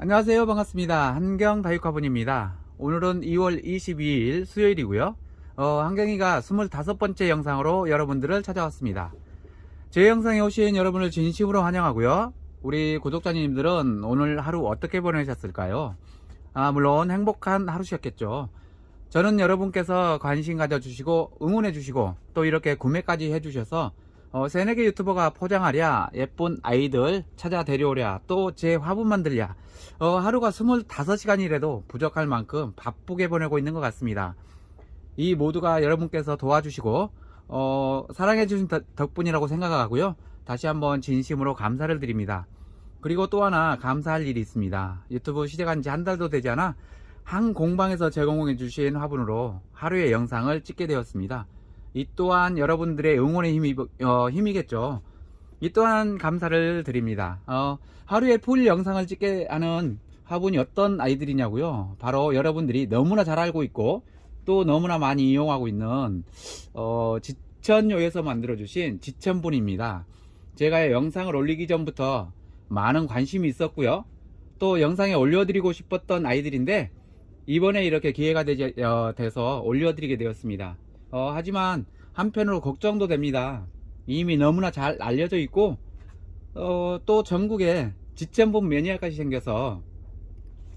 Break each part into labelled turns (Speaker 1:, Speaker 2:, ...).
Speaker 1: 안녕하세요. 반갑습니다. 한경 다육화분입니다. 오늘은 2월 22일 수요일이고요. 어, 한경이가 25번째 영상으로 여러분들을 찾아왔습니다. 제 영상에 오신 여러분을 진심으로 환영하고요. 우리 구독자님들은 오늘 하루 어떻게 보내셨을까요? 아, 물론 행복한 하루셨겠죠. 저는 여러분께서 관심 가져주시고 응원해주시고 또 이렇게 구매까지 해주셔서 어, 새내기 유튜버가 포장하랴 예쁜 아이들 찾아 데려오랴 또 제 화분 만들랴. 어, 하루가 25시간이라도 부족할 만큼 바쁘게 보내고 있는 것 같습니다. 이 모두가 여러분께서 도와주시고 어, 사랑해주신 덕- 덕분이라고 생각하고요. 다시 한번 진심으로 감사를 드립니다. 그리고 또 하나 감사할 일이 있습니다. 유튜브 시작한 지 한 달도 되지 않아 한 공방에서 제공해 주신 화분으로 하루의 영상을 찍게 되었습니다 이 또한 여러분들의 응원의 힘이, 어, 힘이겠죠. 이 또한 감사를 드립니다. 어, 하루에 풀 영상을 찍게 하는 화분이 어떤 아이들이냐고요. 바로 여러분들이 너무나 잘 알고 있고 또 너무나 많이 이용하고 있는 어, 지천요에서 만들어주신 지천분입니다. 제가 영상을 올리기 전부터 많은 관심이 있었고요. 또 영상에 올려드리고 싶었던 아이들인데 이번에 이렇게 기회가 되지, 어, 올려드리게 되었습니다. 어, 하지만 한편으로 걱정도 됩니다. 이미 너무나 잘 알려져 있고 어, 또 전국에 지천분 매니아까지 생겨서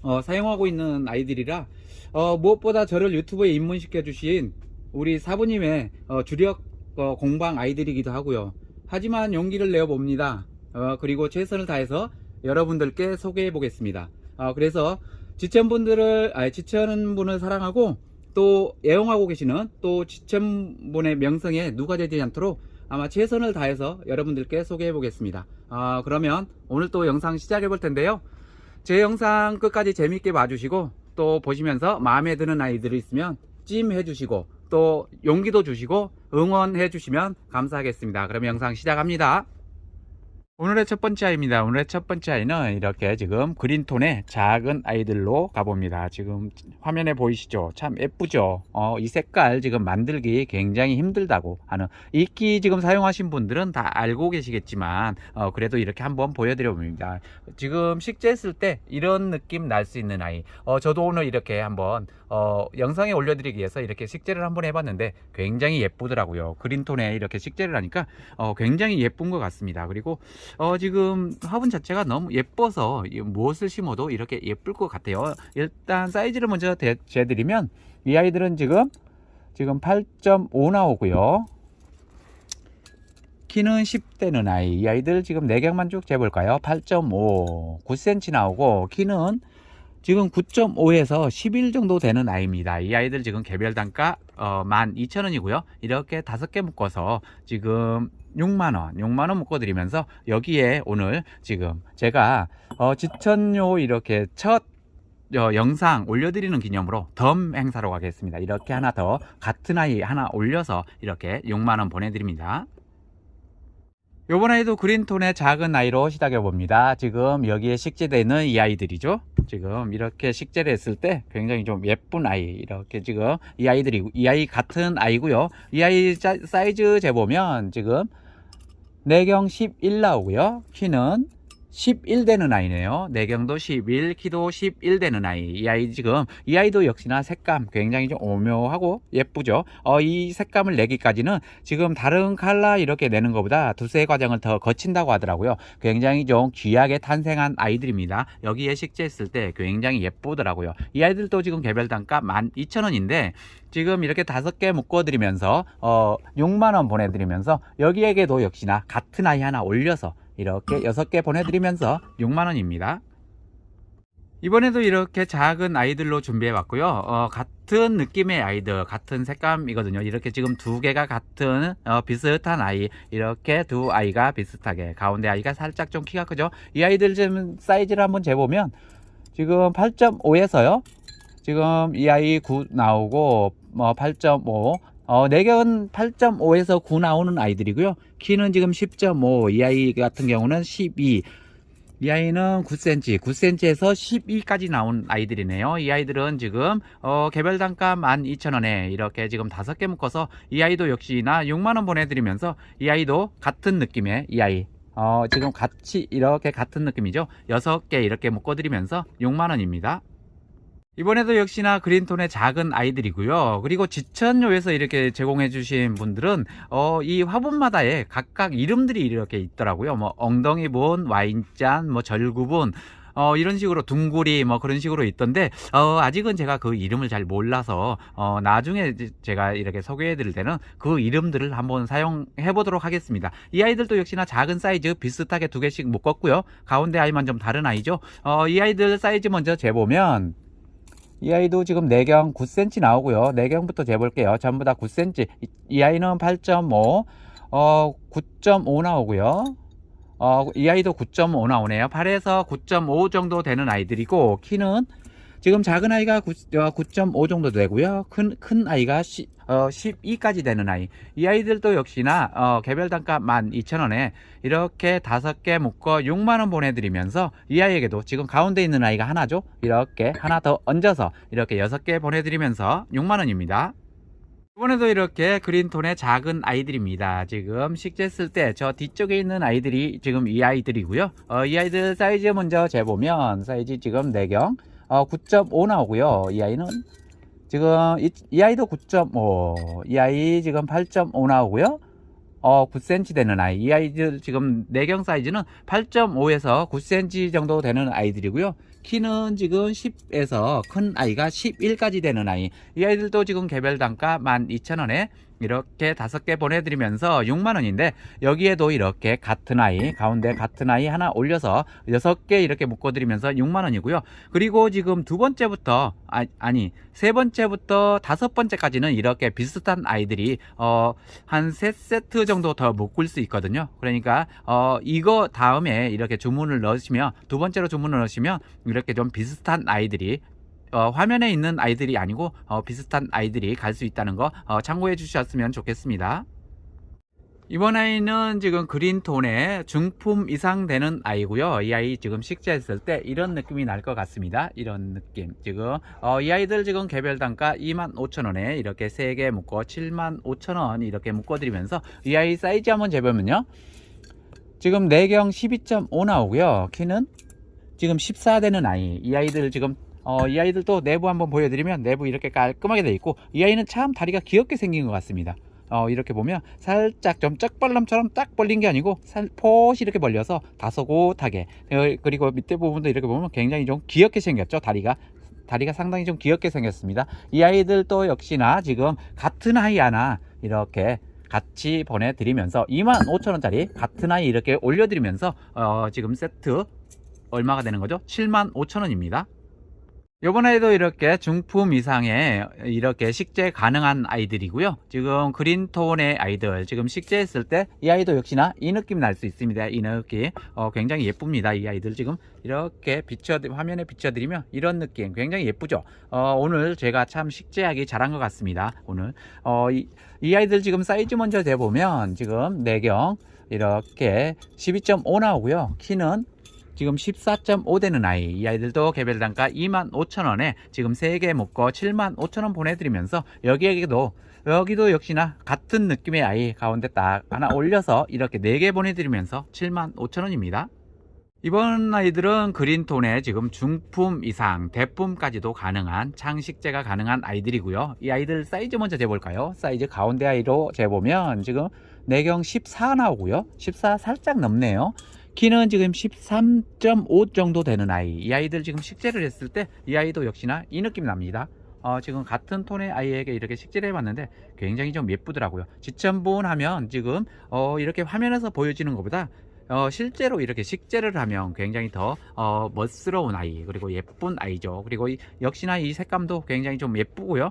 Speaker 1: 어, 사용하고 있는 아이들이라 어, 무엇보다 저를 유튜브에 입문시켜 주신 우리 사부님의 어, 주력 어, 공방 아이들이기도 하고요. 하지만 용기를 내어 봅니다. 어, 그리고 최선을 다해서 여러분들께 소개해 보겠습니다. 어, 그래서 지천분들을 아, 지천분을 사랑하고 또 애용하고 계시는 또 지천분의 명성에 누가 되지 않도록 아마 최선을 다해서 여러분들께 소개해 보겠습니다. 아, 그러면 오늘 또 영상 시작해 볼 텐데요. 제 영상 끝까지 재밌게 봐주시고 또 보시면서 마음에 드는 아이들이 있으면 찜해 주시고 또 용기도 주시고 응원해 주시면 감사하겠습니다. 그럼 영상 시작합니다. 오늘의 첫 번째 아이입니다. 오늘의 첫 번째 아이는 이렇게 지금 그린톤의 작은 아이들로 가봅니다. 지금 화면에 보이시죠? 참 예쁘죠? 어, 이 색깔 지금 만들기 굉장히 힘들다고 하는 이끼 지금 사용하신 분들은 다 알고 계시겠지만 어, 그래도 이렇게 한번 보여드려 봅니다. 지금 식재했을 때 이런 느낌 날 수 있는 아이. 어, 저도 오늘 이렇게 한번 어, 영상에 올려드리기 위해서 이렇게 식재를 한번 해봤는데 굉장히 예쁘더라고요. 그린톤에 이렇게 식재를 하니까 어, 굉장히 예쁜 것 같습니다. 그리고 어, 지금 화분 자체가 너무 예뻐서 이 무엇을 심어도 이렇게 예쁠 것 같아요. 일단 사이즈를 먼저 대- 재드리면 이 아이들은 지금 지금 8.5 나오고요. 키는 10대는 아이. 이 아이들 지금 내경만 쭉 재볼까요? 8.5, 9cm 나오고 키는 지금 9.5에서 11 정도 되는 아이입니다. 이 아이들 지금 개별 단가 어, 12,000원이고요. 이렇게 다섯 개 묶어서 지금 6만원, 6만원 묶어드리면서 여기에 오늘 지금 제가 어, 지천요 이렇게 첫 어, 영상 올려드리는 기념으로 덤 행사로 가겠습니다. 이렇게 하나 더 같은 아이 하나 올려서 이렇게 6만원 보내드립니다. 요번에도 그린톤의 작은 아이로 시작해 봅니다. 지금 여기에 식재되어 있는 이 아이들이죠. 지금 이렇게 식재를 했을 때 굉장히 좀 예쁜 아이 이렇게 지금 이 아이들이 이 아이 같은 아이고요. 이 아이 자- 사이즈 재보면 지금 내경 11 나오고요. 키는 11 되는 아이네요. 내경도 11, 키도 11 되는 아이. 이 아이 지금 이 아이도 역시나 색감 굉장히 좀 오묘하고 예쁘죠. 어, 이 색감을 내기까지는 지금 다른 칼라 이렇게 내는 것보다 두세 과정을 더 거친다고 하더라고요. 굉장히 좀 귀하게 탄생한 아이들입니다. 여기에 식재했을 때 굉장히 예쁘더라고요. 이 아이들도 지금 개별 단가 12,000원인데 지금 이렇게 다섯 개 묶어드리면서 어 6만원 보내드리면서 여기에게도 역시나 같은 아이 하나 올려서 이렇게 여섯 개 보내드리면서 6만원입니다. 이번에도 이렇게 작은 아이들로 준비해 왔고요. 어, 같은 느낌의 아이들, 같은 색감이거든요. 이렇게 지금 두 개가 같은 어, 비슷한 아이, 이렇게 두 아이가 비슷하게 가운데 아이가 살짝 좀 키가 크죠. 이 아이들 좀 사이즈를 한번 재보면 지금 8.5에서요. 지금 이 아이 9 나오고 뭐8.5 어, 내경은 8.5에서 9 나오는 아이들이고요. 키는 지금 10.5, 이 아이 같은 경우는 12, 이 아이는 9cm, 9cm에서 12까지 나온 아이들이네요. 이 아이들은 지금 어, 개별 단가 12,000원에 이렇게 지금 다섯 개 묶어서 이 아이도 역시나 6만 원 보내드리면서 이 아이도 같은 느낌의 이 아이 어, 지금 같이 이렇게 같은 느낌이죠. 6개 이렇게 묶어드리면서 6만원입니다. 이번에도 역시나 그린톤의 작은 아이들이고요. 그리고 지천요에서 이렇게 제공해 주신 분들은 어, 이 화분마다에 각각 이름들이 이렇게 있더라고요. 뭐 엉덩이 분, 와인잔, 뭐 절구분 어, 이런 식으로 둥구리 뭐 그런 식으로 있던데 어, 아직은 제가 그 이름을 잘 몰라서 어, 나중에 제가 이렇게 소개해 드릴 때는 그 이름들을 한번 사용해 보도록 하겠습니다. 이 아이들도 역시나 작은 사이즈 비슷하게 두 개씩 묶었고요. 가운데 아이만 좀 다른 아이죠. 어, 이 아이들 사이즈 먼저 재보면 이 아이도 지금 내경 9cm 나오고요. 내경부터 재볼게요. 전부 다 9cm. 이, 이 아이는 8.5, 어, 9.5 나오고요. 어, 이 아이도 9.5 나오네요. 8에서 9.5 정도 되는 아이들이고, 키는 지금 작은 아이가 9, 9.5 정도 되고요. 큰, 큰 아이가 10, 어, 12까지 되는 아이. 이 아이들도 역시나, 어, 개별 단가 12,000원에 이렇게 다섯 개 묶어 6만원 보내드리면서 이 아이에게도 지금 가운데 있는 아이가 하나죠. 이렇게 하나 더 얹어서 이렇게 여섯 개 보내드리면서 6만원입니다. 이번에도 이렇게 그린톤의 작은 아이들입니다. 지금 식재 쓸때저 뒤쪽에 있는 아이들이 지금 이 아이들이고요. 어, 이 아이들 사이즈 먼저 재보면 사이즈 지금 4경 어, 9.5 나오고요. 이 아이는 지금 이, 이 아이도 9.5, 이 아이 지금 8.5 나오고요. 어, 9cm 되는 아이. 이 아이들 지금 내경 사이즈는 8.5에서 9cm 정도 되는 아이들이고요. 키는 지금 10에서 큰 아이가 11까지 되는 아이. 이 아이들도 지금 개별 단가 12,000원에 이렇게 다섯 개 보내드리면서 6만원인데 여기에도 이렇게 같은 아이 가운데 같은 아이 하나 올려서 여섯 개 이렇게 묶어드리면서 6만원이고요. 그리고 지금 두 번째부터 아, 아니 세 번째부터 다섯 번째까지는 이렇게 비슷한 아이들이 어, 한 세 세트 정도 더 묶을 수 있거든요. 그러니까 어, 이거 다음에 이렇게 주문을 넣으시면 두 번째로 주문을 넣으시면 이렇게 좀 비슷한 아이들이 어, 화면에 있는 아이들이 아니고 어, 비슷한 아이들이 갈 수 있다는 거 어, 참고해 주셨으면 좋겠습니다. 이번 아이는 지금 그린톤의 중품 이상 되는 아이고요. 이 아이 지금 식재했을 때 이런 느낌이 날 것 같습니다. 이런 느낌. 지금 어, 이 아이들 지금 개별 단가 25,000원에 이렇게 3개 묶어 75,000원 이렇게 묶어 드리면서 이 아이 사이즈 한번 재보면요. 지금 내경 12.5 나오고요. 키는 지금 14 되는 아이. 이 아이들 지금 어, 이 아이들도 내부 한번 보여드리면 내부 이렇게 깔끔하게 되어 있고 이 아이는 참 다리가 귀엽게 생긴 것 같습니다. 어, 이렇게 보면 살짝 좀 쩍벌람처럼 딱 벌린 게 아니고 살포시 이렇게 벌려서 다소곳하게 어, 그리고 밑에 부분도 이렇게 보면 굉장히 좀 귀엽게 생겼죠 다리가 다리가 상당히 좀 귀엽게 생겼습니다. 이 아이들도 역시나 지금 같은 아이 하나 이렇게 같이 보내드리면서 25,000원짜리 같은 아이 이렇게 올려드리면서 어, 지금 세트 얼마가 되는 거죠? 75,000원입니다. 이번에도 이렇게 중품 이상의 이렇게 식재 가능한 아이들이고요. 지금 그린톤의 아이들 지금 식재했을 때 이 아이도 역시나 이 느낌 날 수 있습니다. 이 느낌 어, 굉장히 예쁩니다. 이 아이들 지금 이렇게 비춰 화면에 비춰드리면 이런 느낌 굉장히 예쁘죠. 어, 오늘 제가 참 식재하기 잘한 것 같습니다. 오늘 어, 이, 이 아이들 지금 사이즈 먼저 재보면 지금 내경 이렇게 12.5 나오고요. 키는 지금 14.5 되는 아이. 이 아이들도 개별 단가 25,000원에 지금 3개 묶어 75,000원 보내드리면서 여기에도 여기도 역시나 같은 느낌의 아이 가운데 딱 하나 올려서 이렇게 4개 보내드리면서 75,000원입니다. 이번 아이들은 그린톤에 지금 중품 이상 대품까지도 가능한 창식재가 가능한 아이들이고요. 이 아이들 사이즈 먼저 재볼까요? 사이즈 가운데 아이로 재보면 지금 내경 14 나오고요. 14 살짝 넘네요 키는 지금 13.5 정도 되는 아이. 이 아이들 지금 식재를 했을 때 이 아이도 역시나 이 느낌 납니다. 어, 지금 같은 톤의 아이에게 이렇게 식재를 해봤는데 굉장히 좀 예쁘더라고요. 지천분 하면 지금 어, 이렇게 화면에서 보여지는 것보다 어, 실제로 이렇게 식재를 하면 굉장히 더 어, 멋스러운 아이 그리고 예쁜 아이죠. 그리고 이, 역시나 이 색감도 굉장히 좀 예쁘고요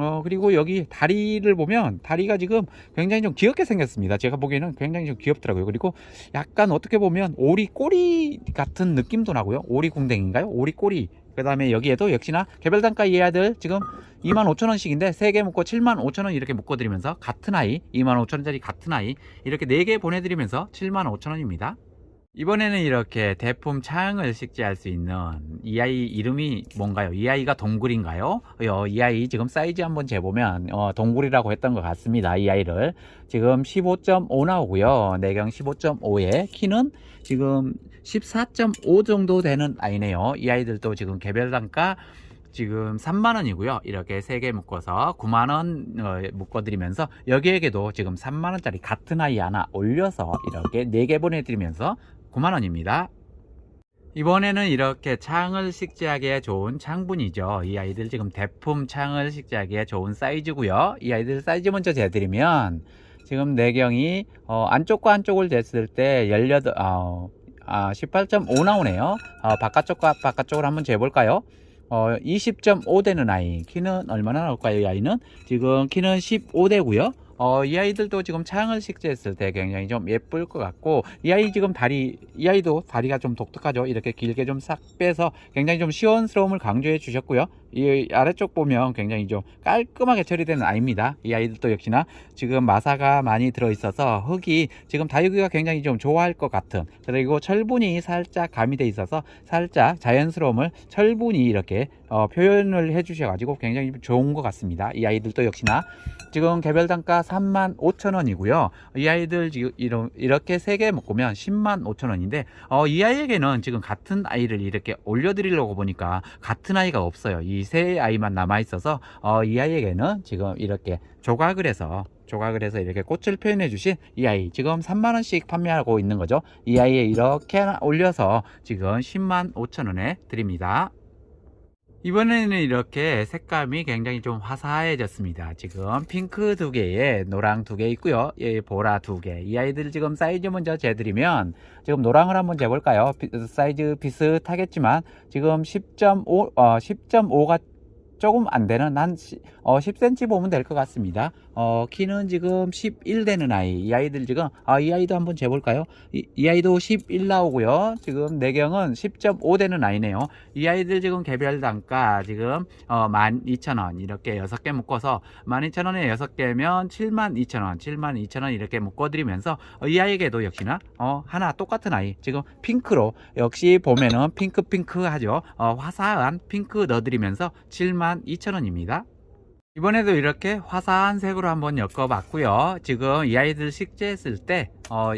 Speaker 1: 어 그리고 여기 다리를 보면 다리가 지금 굉장히 좀 귀엽게 생겼습니다. 제가 보기에는 굉장히 좀 귀엽더라고요. 그리고 약간 어떻게 보면 오리 꼬리 같은 느낌도 나고요. 오리 궁뎅인가요? 오리 꼬리. 그 다음에 여기에도 역시나 개별 단가 이 아이들 지금 25,000원씩인데 3개 묶고 75,000원 이렇게 묶어 드리면서 같은 아이 25,000원짜리 같은 아이 이렇게 4개 보내드리면서 75,000원입니다 이번에는 이렇게 대품 창을 식재할 수 있는 이 아이 이름이 뭔가요? 이 아이가 동굴인가요? 어, 이 아이 지금 사이즈 한번 재보면 어, 동굴이라고 했던 것 같습니다. 이 아이를 지금 15.5 나오고요. 내경 15.5에 키는 지금 14.5 정도 되는 아이네요. 이 아이들도 지금 개별 단가 지금 3만원이고요. 이렇게 3개 묶어서 9만원 어, 묶어드리면서 여기에게도 지금 3만원짜리 같은 아이 하나 올려서 이렇게 4개 보내드리면서 9만원입니다. 이번에는 이렇게 창을 식재하기에 좋은 창분이죠. 이 아이들 지금 대품 창을 식재하기에 좋은 사이즈고요. 이 아이들 사이즈 먼저 재드리면 지금 내경이 어, 안쪽과 안쪽을 쟀을 때 18, 어, 아, 18.5 나오네요. 어, 바깥쪽과 바깥쪽을 한번 재볼까요? 어, 20.5 되는 아이. 키는 얼마나 나올까요? 이 아이는? 지금 키는 15대고요. 어, 이 아이들도 지금 창을 식재했을 때 굉장히 좀 예쁠 것 같고, 이 아이 지금 다리, 이 아이도 다리가 좀 독특하죠. 이렇게 길게 좀 싹 빼서 굉장히 좀 시원스러움을 강조해 주셨고요. 이 아래쪽 보면 굉장히 좀 깔끔하게 처리되는 아이입니다. 이 아이들도 역시나 지금 마사가 많이 들어 있어서 흙이 지금 다육이가 굉장히 좀 좋아할 것 같은 그리고 철분이 살짝 가미돼 있어서 살짝 자연스러움을 철분이 이렇게 어, 표현을 해 주셔 가지고 굉장히 좋은 것 같습니다. 이 아이들도 역시나 지금 개별 단가 3만 5천 원이고요. 이 아이들 지금 이렇게 3개 먹으면 10만 5천 원인데 어, 이 아이에게는 지금 같은 아이를 이렇게 올려 드리려고 보니까 같은 아이가 없어요. 이세 아이만 남아 있어서 어, 이 아이에게는 지금 이렇게 조각을 해서 조각을 해서 이렇게 꽃을 표현해 주신 이 아이 지금 3만 원씩 판매하고 있는 거죠. 이 아이에 이렇게 올려서 지금 10만 5천 원에 드립니다. 이번에는 이렇게 색감이 굉장히 좀 화사해졌습니다. 지금 핑크 두 개에 노랑 두 개 있고요. 예, 보라 두 개. 이 아이들 지금 사이즈 먼저 재드리면 지금 노랑을 한번 재볼까요? 비- 사이즈 비슷하겠지만 지금 10.5, 어, 10.5가 조금 안 되는 한 시- 어, 10cm 보면 될 것 같습니다. 어, 키는 지금 11 되는 아이. 이 아이들 지금 아, 이 아이도 한번 재볼까요? 이, 이 아이도 11 나오고요. 지금 내경은 10.5 되는 아이네요. 이 아이들 지금 개별 단가 지금 어, 12,000원 이렇게 6개 묶어서 12,000원에 6개면 72,000원, 72,000원 이렇게 묶어 드리면서 어, 이 아이에게도 역시나 어, 하나 똑같은 아이 지금 핑크로 역시 보면은 핑크핑크 하죠. 어, 화사한 핑크 넣어드리면서 72,000원입니다. 이번에도 이렇게 화사한 색으로 한번 엮어봤고요. 지금 이 아이들 식재했을 때 어,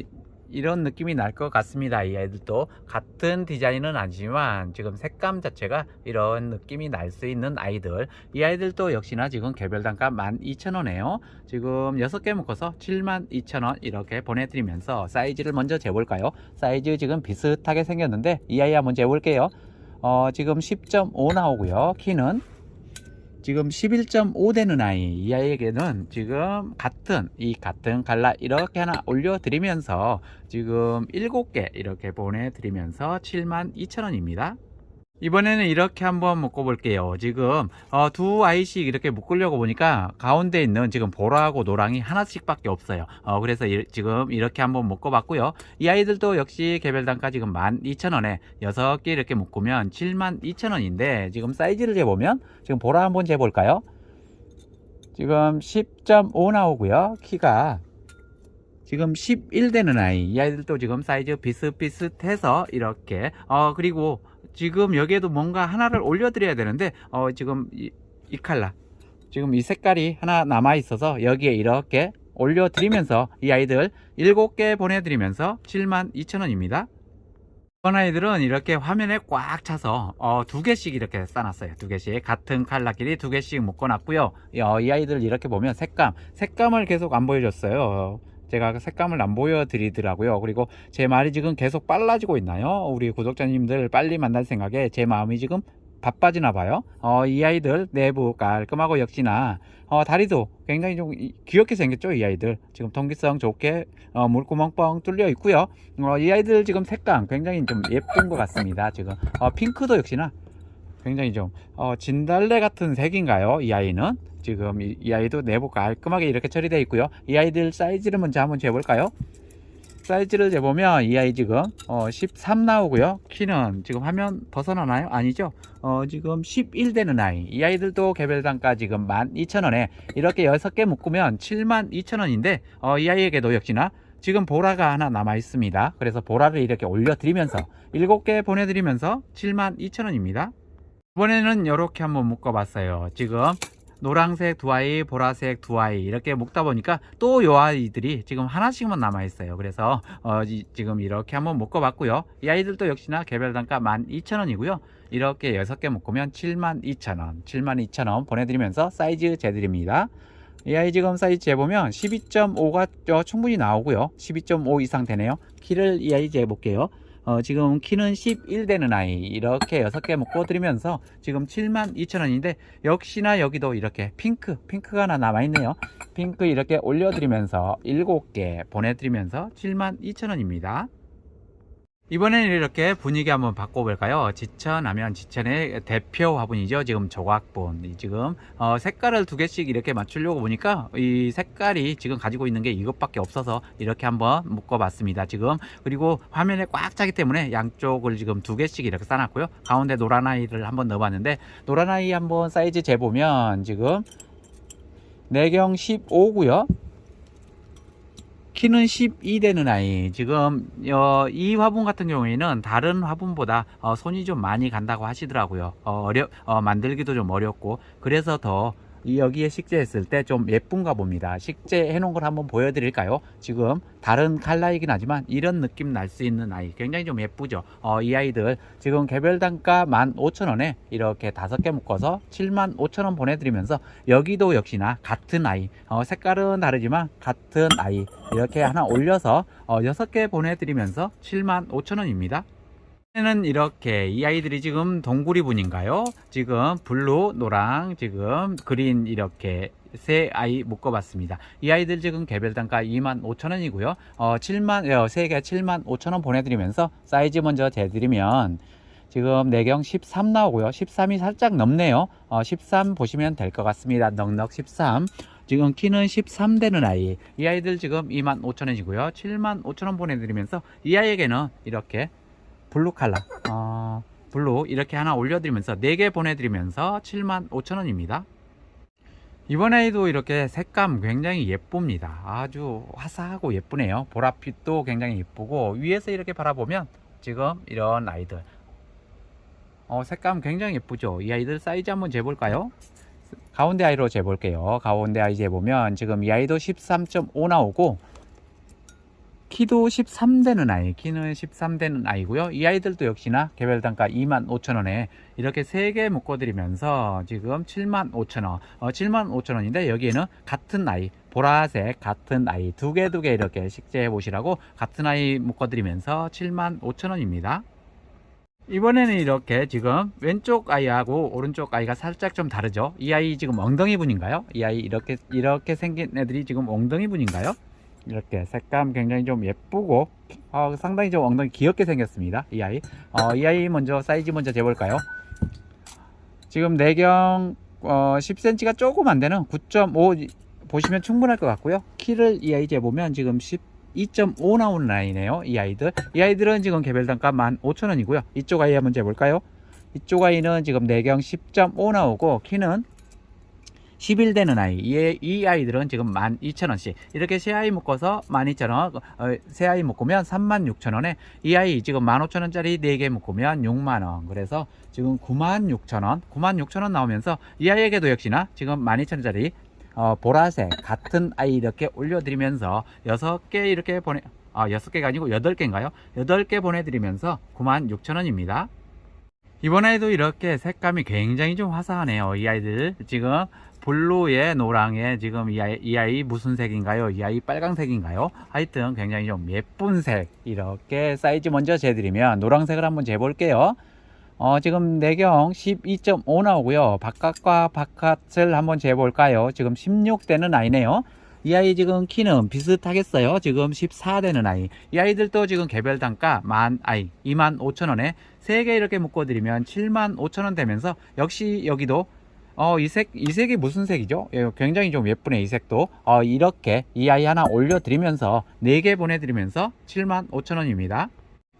Speaker 1: 이런 느낌이 날 것 같습니다. 이 아이들도 같은 디자인은 아니지만 지금 색감 자체가 이런 느낌이 날 수 있는 아이들. 이 아이들도 역시나 지금 개별 단가 12,000원에요. 지금 6개 묶어서 72,000원 이렇게 보내드리면서 사이즈를 먼저 재볼까요? 사이즈 지금 비슷하게 생겼는데 이 아이 한번 재볼게요. 어, 지금 10.5 나오고요. 키는 지금 11.5 되는 아이 이 아이에게는 지금 같은 이 같은 갈라 이렇게 하나 올려 드리면서 지금 7개 이렇게 보내 드리면서 72,000원입니다 이번에는 이렇게 한번 묶어 볼게요. 지금 어, 두 아이씩 이렇게 묶으려고 보니까 가운데 있는 지금 보라하고 노랑이 하나씩 밖에 없어요. 어, 그래서 이- 지금 이렇게 한번 묶어 봤고요. 이 아이들도 역시 개별 단가 지금 12,000원에 6개 이렇게 묶으면 72,000원인데 지금 사이즈를 재보면 지금 보라 한번 재볼까요? 지금 10.5 나오고요. 키가 지금 11 되는 아이. 이 아이들도 지금 사이즈 비슷비슷해서 이렇게. 어 그리고 지금 여기에도 뭔가 하나를 올려드려야 되는데 어 지금 이, 이 칼라 지금 이 색깔이 하나 남아 있어서 여기에 이렇게 올려드리면서 이 아이들 7개 보내드리면서 72,000원입니다 이번 아이들은 이렇게 화면에 꽉 차서 어, 두 개씩 이렇게 싸놨어요. 두 개씩 같은 칼라끼리 두 개씩 묶어놨고요. 어, 이 아이들 이렇게 보면 색감, 색감을 계속 안 보여줬어요. 제가 색감을 안 보여드리더라고요. 그리고 제 말이 지금 계속 빨라지고 있나요? 우리 구독자님들 빨리 만날 생각에 제 마음이 지금 바빠지나 봐요. 어, 이 아이들 내부 깔끔하고 역시나 어, 다리도 굉장히 좀 이- 귀엽게 생겼죠. 이 아이들 지금 통기성 좋게 어, 물구멍 뻥 뚫려 있고요. 어, 이 아이들 지금 색감 굉장히 좀 예쁜 것 같습니다. 지금 어, 핑크도 역시나 굉장히 좀 어, 진달래 같은 색인가요? 이 아이는 지금 이, 이 아이도 내부 깔끔하게 이렇게 처리되어 있고요. 이 아이들 사이즈를 먼저 한번 재볼까요? 사이즈를 재보면 이 아이 지금 어, 13 나오고요. 키는 지금 화면 벗어나나요? 아니죠? 어, 지금 11 되는 아이. 이 아이들도 개별 단가 지금 12,000원에 이렇게 6개 묶으면 72,000원인데 어, 이 아이에게도 역시나 지금 보라가 하나 남아 있습니다. 그래서 보라를 이렇게 올려 드리면서 7개 보내드리면서 72,000원입니다. 이번에는 이렇게 한번 묶어 봤어요. 지금 노란색 두 아이, 보라색 두 아이 이렇게 묶다 보니까 또 요 아이들이 지금 하나씩만 남아 있어요. 그래서 어, 이- 지금 이렇게 한번 묶어봤고요. 이 아이들도 역시나 개별 단가 12,000원이고요. 이렇게 6개 묶으면 72,000원, 72,000원 보내드리면서 사이즈 재드립니다. 이 아이 지금 사이즈 재보면 12.5가 충분히 나오고요. 12.5 이상 되네요. 키를 이 아이 재볼게요. 어, 지금 키는 11 되는 아이. 이렇게 6개 묶어 드리면서 지금 72,000원인데 역시나 여기도 이렇게 핑크 핑크가 하나 남아있네요. 핑크 이렇게 올려 드리면서 7개 보내드리면서 72,000원입니다 이번에는 이렇게 분위기 한번 바꿔볼까요? 지천 하면 지천의 대표 화분이죠. 지금 조각분. 이 지금 어, 색깔을 두 개씩 이렇게 맞추려고 보니까 이 색깔이 지금 가지고 있는 게 이것밖에 없어서 이렇게 한번 묶어봤습니다. 지금 그리고 화면에 꽉 차기 때문에 양쪽을 지금 두 개씩 이렇게 싸놨고요. 가운데 노란 아이를 한번 넣어봤는데 노란 아이 한번 사이즈 재보면 지금 내경 15고요. 키는 12 되는 아이. 지금 어, 이 화분 같은 경우에는 다른 화분보다 어, 손이 좀 많이 간다고 하시더라고요. 어, 어려 어, 만들기도 좀 어렵고 그래서 더 이- 여기에 식재했을 때 좀 예쁜가 봅니다. 식재 해 놓은 걸 한번 보여드릴까요? 지금 다른 칼라이긴 하지만 이런 느낌 날 수 있는 아이 굉장히 좀 예쁘죠. 어, 이 아이들 지금 개별 단가 15,000원에 이렇게 다섯 개 묶어서 75,000원 보내드리면서 여기도 역시나 같은 아이 어, 색깔은 다르지만 같은 아이 이렇게 하나 올려서 어, 6개 보내드리면서 75,000원입니다. 는 이렇게 이 아이들이 지금 동구리 분인가요? 지금 블루, 노랑, 지금 그린 이렇게 세 아이 묶어봤습니다. 이 아이들 지금 개별 단가 25,000원이고요. 어, 7만, 어, 3개 75,000원 보내드리면서 사이즈 먼저 재드리면 지금 내경 13 나오고요. 13이 살짝 넘네요. 어, 13 보시면 될 것 같습니다. 넉넉 13. 지금 키는 13 되는 아이. 이 아이들 지금 25,000원이고요. 75,000원 보내드리면서 이 아이에게는 이렇게 블루 칼라, 어, 블루 이렇게 하나 올려드리면서 4개 보내드리면서 75,000원입니다. 이번에도 이렇게 색감 굉장히 예쁩니다. 아주 화사하고 예쁘네요. 보랏빛도 굉장히 예쁘고 위에서 이렇게 바라보면 지금 이런 아이들 어, 색감 굉장히 예쁘죠. 이 아이들 사이즈 한번 재볼까요? 가운데 아이로 재볼게요. 가운데 아이 재보면 지금 이 아이도 13.5 나오고 키도 13되는 아이, 키는 13되는 아이고요. 이 아이들도 역시나 개별 단가 25,000원에 이렇게 3개 묶어드리면서 지금 75,000원, 어, 75,000원인데 여기에는 같은 아이, 보라색 같은 아이 두 개 두 개 이렇게 식재해 보시라고 같은 아이 묶어드리면서 75,000원입니다. 이번에는 이렇게 지금 왼쪽 아이하고 오른쪽 아이가 살짝 좀 다르죠. 이 아이 지금 엉덩이 분인가요? 이 아이 이렇게 이렇게 생긴 애들이 지금 엉덩이 분인가요? 이렇게 색감 굉장히 좀 예쁘고 어, 상당히 좀 엉덩이 귀엽게 생겼습니다. 이 아이. 어, 이 아이 먼저 사이즈 먼저 재볼까요? 지금 내경 어, 10cm가 조금 안 되는 9.5 보시면 충분할 것 같고요. 키를 이 아이 재보면 지금 12.5 나오는 아이네요. 이 아이들. 이 아이들은 지금 개별 단가 15,000원이고요. 이쪽 아이 한번 재볼까요? 이쪽 아이는 지금 내경 10.5 나오고 키는 11 되는 아이. 이, 이 아이들은 지금 12,000원씩. 이렇게 세 아이 묶어서 12,000원. 어, 세 아이 묶으면 36,000원에 이 아이 지금 15,000원짜리 4개 묶으면 6만원. 그래서 지금 96,000원. 96,000원 나오면서 이 아이에게도 역시나 지금 12,000원짜리 어, 보라색 같은 아이 이렇게 올려드리면서 6개 이렇게 보내, 아, 6개가 아니고 8개인가요? 8개 보내드리면서 96,000원입니다. 이번에도 이렇게 색감이 굉장히 좀 화사하네요. 이 아이들 지금 블루에 노랑에 지금 이 아이, 이 아이 무슨 색인가요? 이 아이 빨강색인가요? 하여튼 굉장히 좀 예쁜 색 이렇게 사이즈 먼저 재드리면 노랑색을 한번 재볼게요. 어, 지금 내경 12.5 나오고요. 바깥과 바깥을 한번 재볼까요? 지금 16되는 아이네요. 이 아이 지금 키는 비슷하겠어요. 지금 14되는 아이. 이 아이들도 지금 개별 단가 만 아이 2만 5천 원에 3개 이렇게 묶어드리면 7만 5천 원 되면서 역시 여기도 어, 이 색, 이 색이 무슨 색이죠? 예, 굉장히 좀 예쁘네, 이 색도. 어, 이렇게 이 아이 하나 올려드리면서 4개 보내드리면서 7만 5천 원입니다.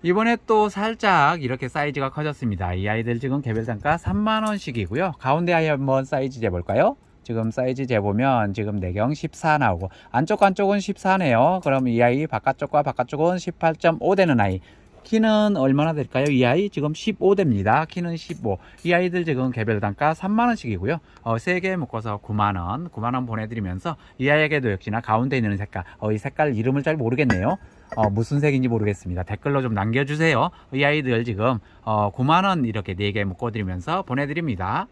Speaker 1: 이번에 또 살짝 이렇게 사이즈가 커졌습니다. 이 아이들 지금 개별 단가 3만원씩이고요. 가운데 아이 한번 사이즈 재볼까요? 지금 사이즈 재보면 지금 내경 14 나오고 안쪽 안쪽은 14네요. 그럼 이 아이 바깥쪽과 바깥쪽은 18.5 되는 아이. 키는 얼마나 될까요? 이 아이 지금 15대입니다. 키는 15. 이 아이들 지금 개별 단가 3만 원씩이고요. 어, 3개 묶어서 9만 원, 9만 원 보내드리면서 이 아이에게도 역시나 가운데 있는 색깔, 어, 이 색깔 이름을 잘 모르겠네요. 어, 무슨 색인지 모르겠습니다. 댓글로 좀 남겨주세요. 이 아이들 지금 어, 9만 원 이렇게 4개 묶어드리면서 보내드립니다.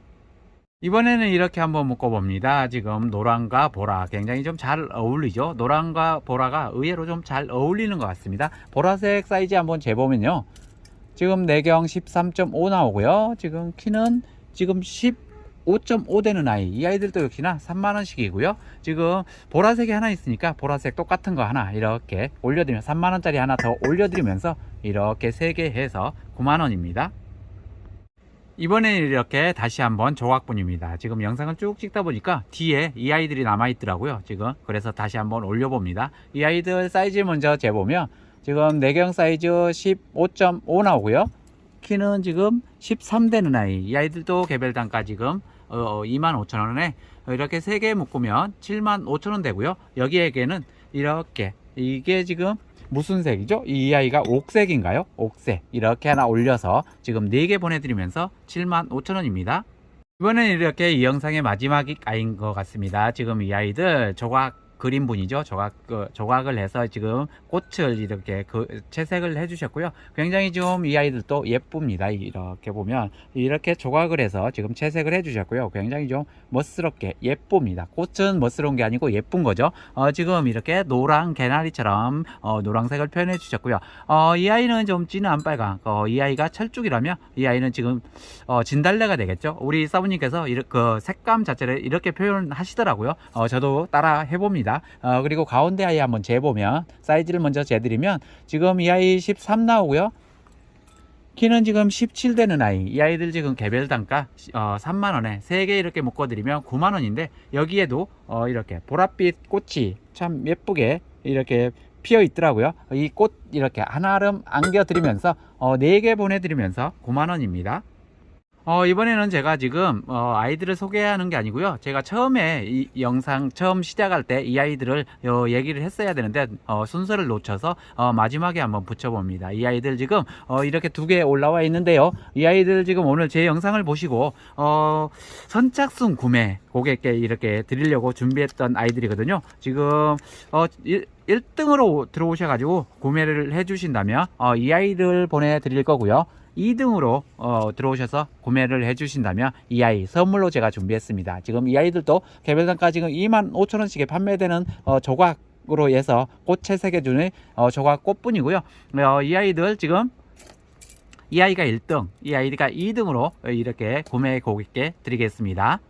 Speaker 1: 이번에는 이렇게 한번 묶어봅니다. 지금 노랑과 보라 굉장히 좀 잘 어울리죠. 노랑과 보라가 의외로 좀 잘 어울리는 것 같습니다. 보라색 사이즈 한번 재보면요. 지금 내경 13.5 나오고요. 지금 키는 지금 15.5 되는 아이. 이 아이들도 역시나 3만원씩이고요. 지금 보라색이 하나 있으니까 보라색 똑같은 거 하나 이렇게 올려드리면 3만원짜리 하나 더 올려드리면서 이렇게 3개 해서 9만원입니다. 이번에 이렇게 다시 한번 조각분입니다. 지금 영상을 쭉 찍다 보니까 뒤에 이 아이들이 남아 있더라고요. 지금 그래서 다시 한번 올려 봅니다. 이 아이들 사이즈 먼저 재보면 지금 내경 사이즈 15.5 나오고요. 키는 지금 13 되는 아이. 이 아이들도 개별 단가 지금 어, 25,000원에 이렇게 3개 묶으면 75,000원 되고요. 여기에게는 이렇게 이게 지금 무슨 색이죠? 이 아이가 옥색인가요? 옥색 이렇게 하나 올려서 지금 4개 보내드리면서 75,000원입니다 이번엔 이렇게 이 영상의 마지막 아이인 것 같습니다 지금 이 아이들 조각 그린 분이죠. 조각 그, 조각을 해서 지금 꽃을 이렇게 그 채색을 해주셨고요. 굉장히 좀 이 아이들도 예쁩니다. 이렇게 보면 이렇게 조각을 해서 지금 채색을 해주셨고요. 굉장히 좀 멋스럽게 예쁩니다. 꽃은 멋스러운 게 아니고 예쁜 거죠. 어, 지금 이렇게 노랑 개나리처럼 어, 노랑색을 표현해 주셨고요. 어, 이 아이는 좀 진한 빨강. 어, 이 아이가 철쭉이라면 이 아이는 지금 어, 진달래가 되겠죠. 우리 사부님께서 이렇게 그 색감 자체를 이렇게 표현하시더라고요. 어, 저도 따라 해봅니다 어, 그리고 가운데 아이 한번 재보면 사이즈를 먼저 재드리면 지금 이 아이 13 나오고요. 키는 지금 17 되는 아이. 이 아이들 지금 개별 단가 어, 3만원에 3개 이렇게 묶어드리면 9만원인데 여기에도 어, 이렇게 보랏빛 꽃이 참 예쁘게 이렇게 피어 있더라고요. 이 꽃 이렇게 하나름 안겨드리면서 어, 4개 보내드리면서 9만원입니다 어, 이번에는 제가 지금 어, 아이들을 소개하는 게 아니고요. 제가 처음에 이 영상 처음 시작할 때 이 아이들을 어, 얘기를 했어야 되는데 어, 순서를 놓쳐서 어, 마지막에 한번 붙여봅니다. 이 아이들 지금 어, 이렇게 두 개 올라와 있는데요. 이 아이들 지금 오늘 제 영상을 보시고 어, 선착순 구매 고객께 이렇게 드리려고 준비했던 아이들이거든요. 지금 어, 1, 1등으로 들어오셔가지고 구매를 해주신다면 어, 이 아이를 보내드릴 거고요. 2등으로 어, 들어오셔서 구매를 해주신다면 이 아이 선물로 제가 준비했습니다. 지금 이 아이들도 개별 단가 지금 2만 5천 원씩에 판매되는 어, 조각 으로 해서 꽃 채색해주는 어, 조각 꽃분이고요. 어, 이 아이들 지금 이 아이가 1등, 이 아이가 2등으로 이렇게 구매 고객께 드리겠습니다.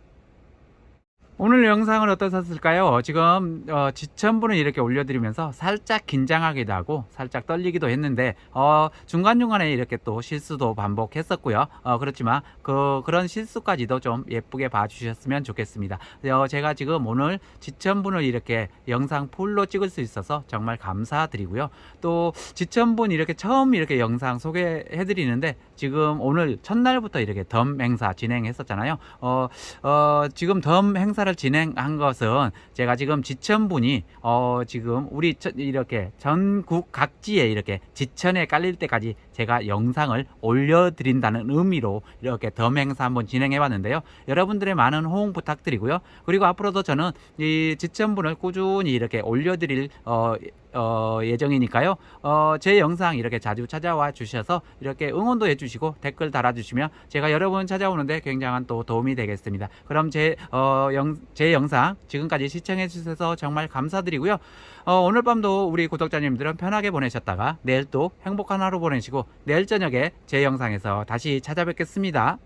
Speaker 1: 오늘 영상은 어떠셨을까요? 지금 어, 지천분을 이렇게 올려드리면서 살짝 긴장하기도 하고 살짝 떨리기도 했는데 어, 중간중간에 이렇게 또 실수도 반복했었고요. 어, 그렇지만 그, 그런 실수까지도 좀 예쁘게 봐주셨으면 좋겠습니다. 어, 제가 지금 오늘 지천분을 이렇게 영상 풀로 찍을 수 있어서 정말 감사드리고요. 또 지천분 이렇게 처음 이렇게 영상 소개해드리는데 지금 오늘 첫날부터 이렇게 덤 행사 진행했었잖아요. 어, 어, 지금 덤 행사를 진행한 것은 제가 지금 지천분이 어, 지금 우리 저- 이렇게 전국 각지에 이렇게 지천에 깔릴 때까지 제가 영상을 올려드린다는 의미로 이렇게 덤 행사 한번 진행해 봤는데요. 여러분들의 많은 호응 부탁드리고요. 그리고 앞으로도 저는 이 지천분을 꾸준히 이렇게 올려드릴 어, 어, 예정이니까요. 어, 제 영상 이렇게 자주 찾아와 주셔서 이렇게 응원도 해주시고 댓글 달아주시면 제가 여러분 찾아오는데 굉장한 또 도움이 되겠습니다. 그럼 제, 어, 영, 제 영상 지금까지 시청해 주셔서 정말 감사드리고요. 어, 오늘 밤도 우리 구독자님들은 편하게 보내셨다가 내일 또 행복한 하루 보내시고 내일 저녁에 제 영상에서 다시 찾아뵙겠습니다.